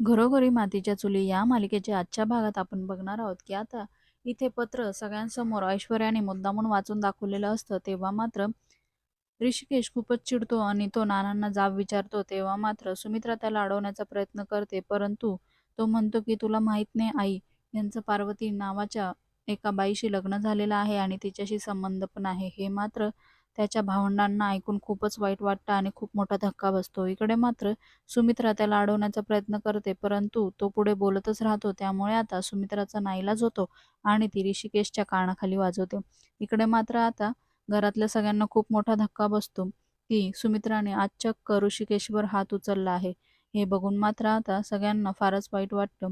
घरोघरी मातीच्या चुली या मालिकेच्या आजच्या भागात आपण बघणार आहोत की आता इथे पत्र सगळ्यांसमोर ऐश्वर्याने मुद्दामून वाचून दाखवलेलं असतं तेव्हा मात्र ऋषिकेश खूपच चिडतो आणि तो नानांना जाब विचारतो तेव्हा मात्र सुमित्रा त्याला अडवण्याचा प्रयत्न करते परंतु तो म्हणतो की तुला माहीत नाही आई यांचं पार्वती नावाच्या एका बाईशी लग्न झालेलं आहे आणि तिच्याशी संबंध पण आहे. हे मात्र त्याच्या भावंडांना ऐकून खूपच वाईट वाटतं आणि खूप मोठा धक्का बसतो. इकडे मात्र सुमित्रा त्याला अडवण्याचा प्रयत्न करते परंतु तो पुढे बोलतच राहतो. त्यामुळे आता सुमित्राचा नाईलाज होतो आणि ती ऋषिकेशच्या कानाखाली वाजवते. इकडे मात्र आता घरातल्या सगळ्यांना खूप मोठा धक्का बसतो की सुमित्राने आज चक्क ऋषिकेशवर हात उचलला आहे. हे बघून मात्र आता सगळ्यांना फारच वाईट वाटतं.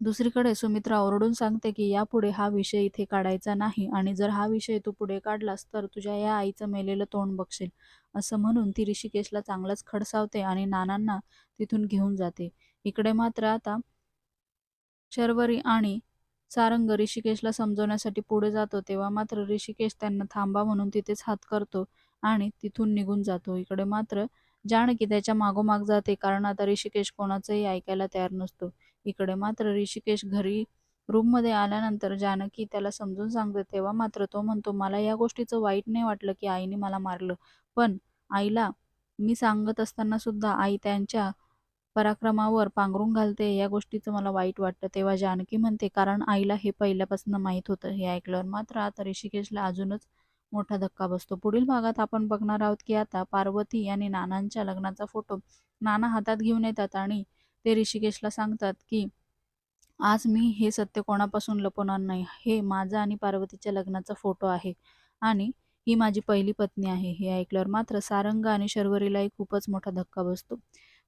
दुसरीकडे सुमित्रा ओरडून सांगते की यापुढे हा विषय इथे काढायचा नाही आणि जर हा विषय तू पुढे काढलास तर तुझ्या या आईचं मेलेलं तोंड बघशील. असं म्हणून ती ऋषिकेशला चांगलंच खडसावते आणि नानांना तिथून घेऊन जाते. इकडे मात्र आता शर्वरी आणि सारंग ऋषिकेशला समजवण्यासाठी पुढे जातो तेव्हा मात्र ऋषिकेश त्यांना थांबा म्हणून तिथेच हात करतो आणि तिथून निघून जातो. इकडे मात्र जानकी त्याच्या मागोमाग जाते. कारण आता ऋषिकेश कोणाचंही ऐकायला तयार नसतो. इकडे मात्र ऋषिकेश घरी रूममध्ये आल्यानंतर जानकी त्याला समजून सांगते. तेव्हा मात्र तो म्हणतो मला या गोष्टीचं वाईट नाही वाटलं की आईने मला मारलं. पण आईला मी सांगत असताना सुद्धा आई त्यांच्या पराक्रमावर पांघरून घालते. या गोष्टीचं मला वाईट वाटतं. तेव्हा जानकी म्हणते कारण आईला हे पहिल्यापासून माहीत होतं. हे ऐकल्यावर मात्र आता ऋषिकेशला अजूनच मोठा धक्का बसतो. पुढील भागात आपण बघणार आहोत की आता पार्वती आणि नानांच्या लग्नाचा फोटो नाना हातात घेऊन येतात आणि ते ऋषिकेशला सांगतात की आज मी हे सत्य कोणापासून लपवणार नाही. हे माझा आणि पार्वतीच्या लग्नाचा फोटो आहे आणि ही माझी पहिली पत्नी आहे. हे ऐकल्यावर मात्र सारंग आणि शर्वरीलाही खूपच मोठा धक्का बसतो.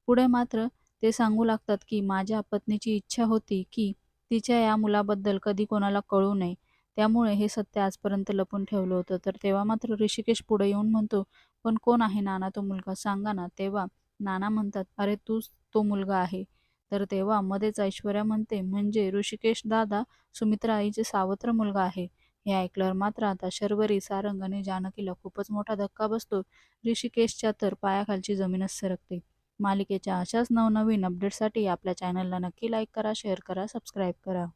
पुढे मात्र ते सांगू लागतात की माझ्या पत्नीची इच्छा होती की तिच्या या मुलाबद्दल कधी कोणाला कळू नये. त्यामुळे हे सत्य आजपर्यंत लपून ठेवलं होतं. तर तेव्हा मात्र ऋषिकेश पुढे येऊन म्हणतो पण कोण आहे नाना तो मुलगा? सांगा ना. तेव्हा नाना म्हणतात अरे तूच तो मुलगा आहे. तर तेव्हा मध्येच ऐश्वर्या म्हणते म्हणजे ऋषिकेश दादा सुमित्रा आईचे सावत्र मुलगा आहे. हे ऐकल्यावर मात्र आता शर्वरी सारंग आणि जानकीला खूपच मोठा धक्का बसतो. ऋषिकेशच्या तर पायाखालची जमीनच सरकते. मालिकेच्या अशाच नवनवीन अपडेटसाठी आपल्या चॅनलला नक्की लाईक करा शेअर करा सबस्क्राईब करा.